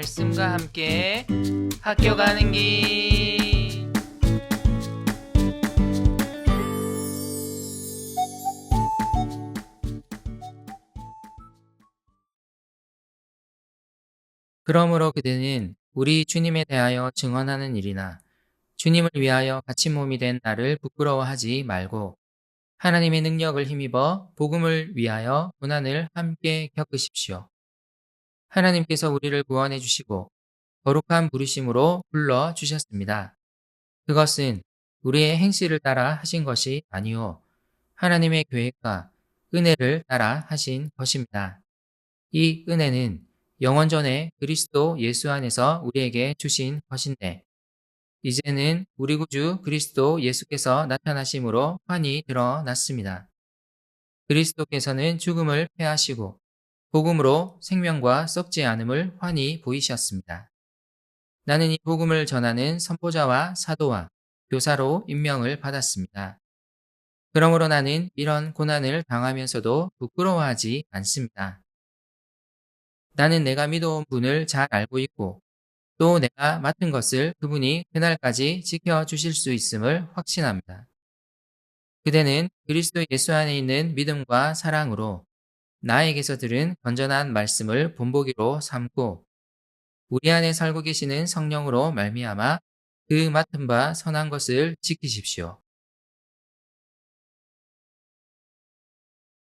말씀과 함께 학교 가는 길. 그러므로 그대는 우리 주님에 대하여 증언하는 일이나 주님을 위하여 갇힌 몸이 된 나를 부끄러워하지 말고 하나님의 능력을 힘입어 복음을 위하여 고난을 함께 겪으십시오. 하나님께서 우리를 구원해 주시고 거룩한 부르심으로 불러 주셨습니다. 그것은 우리의 행실을 따라 하신 것이 아니요 하나님의 계획과 은혜를 따라 하신 것입니다. 이 은혜는 영원 전에 그리스도 예수 안에서 우리에게 주신 것인데 이제는 우리 구주 그리스도 예수께서 나타나심으로 환히 드러났습니다. 그리스도께서는 죽음을 패하시고 복음으로 생명과 썩지 않음을 환히 보이셨습니다. 나는 이 복음을 전하는 선포자와 사도와 교사로 임명을 받았습니다. 그러므로 나는 이런 고난을 당하면서도 부끄러워하지 않습니다. 나는 내가 믿어온 분을 잘 알고 있고 또 내가 맡은 것을 그분이 그날까지 지켜주실 수 있음을 확신합니다. 그대는 그리스도 예수 안에 있는 믿음과 사랑으로 나에게서 들은 건전한 말씀을 본보기로 삼고 우리 안에 살고 계시는 성령으로 말미암아 그 맡은 바 선한 것을 지키십시오.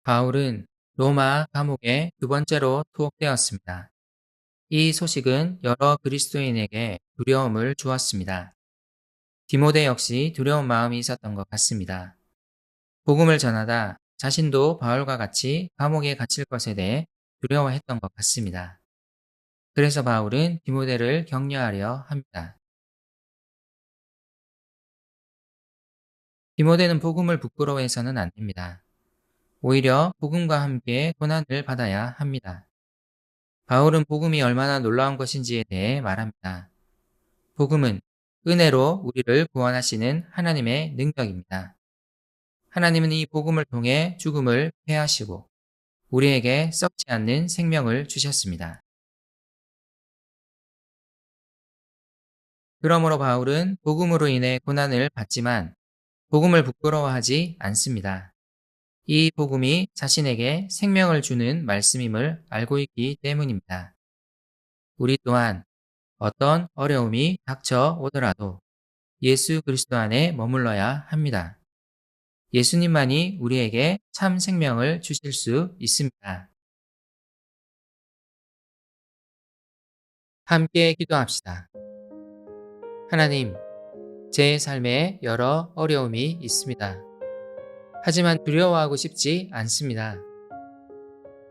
바울은 로마 감옥에 두 번째로 투옥되었습니다. 이 소식은 여러 그리스도인에게 두려움을 주었습니다. 디모데 역시 두려운 마음이 있었던 것 같습니다. 복음을 전하다 자신도 바울과 같이 감옥에 갇힐 것에 대해 두려워했던 것 같습니다. 그래서 바울은 디모데를 격려하려 합니다. 디모데는 복음을 부끄러워해서는 안 됩니다. 오히려 복음과 함께 고난을 받아야 합니다. 바울은 복음이 얼마나 놀라운 것인지에 대해 말합니다. 복음은 은혜로 우리를 구원하시는 하나님의 능력입니다. 하나님은 이 복음을 통해 죽음을 패하시고 우리에게 썩지 않는 생명을 주셨습니다. 그러므로 바울은 복음으로 인해 고난을 받지만 복음을 부끄러워하지 않습니다. 이 복음이 자신에게 생명을 주는 말씀임을 알고 있기 때문입니다. 우리 또한 어떤 어려움이 닥쳐 오더라도 예수 그리스도 안에 머물러야 합니다. 예수님만이 우리에게 참 생명을 주실 수 있습니다. 함께 기도합시다. 하나님, 제 삶에 여러 어려움이 있습니다. 하지만 두려워하고 싶지 않습니다.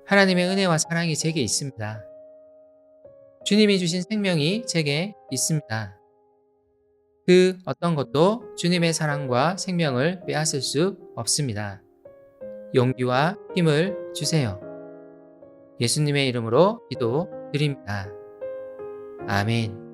하나님의 은혜와 사랑이 제게 있습니다. 주님이 주신 생명이 제게 있습니다. 그 어떤 것도 주님의 사랑과 생명을 빼앗을 수 없습니다. 용기와 힘을 주세요. 예수님의 이름으로 기도 드립니다. 아멘.